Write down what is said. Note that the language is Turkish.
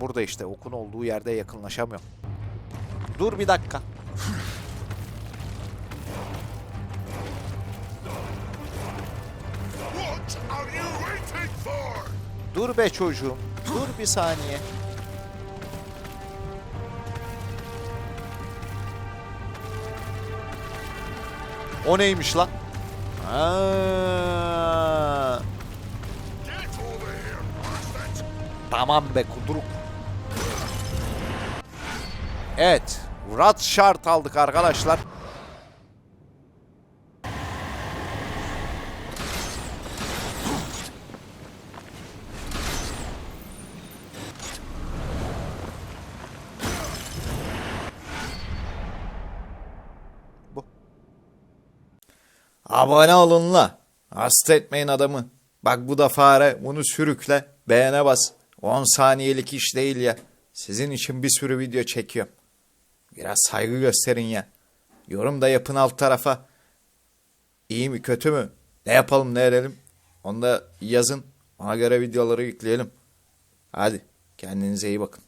Burada işte okun olduğu yerde yakınlaşamıyorum. Dur bir dakika. Dur be çocuğum. Dur bir saniye. O neymiş lan? Bastard! Tamam be kuduruk. Evet. Rat şart aldık arkadaşlar. Bu. Abone olun la. Hasta etmeyin adamı. Bak bu da fare. Bunu sürükle. Beğene bas. 10 saniyelik iş değil ya. Sizin için bir sürü video çekiyorum. Biraz saygı gösterin ya. Yorum da yapın alt tarafa. İyi mi kötü mü? Ne yapalım ne edelim? Onu da yazın. Ona göre videoları yükleyelim. Hadi kendinize iyi bakın.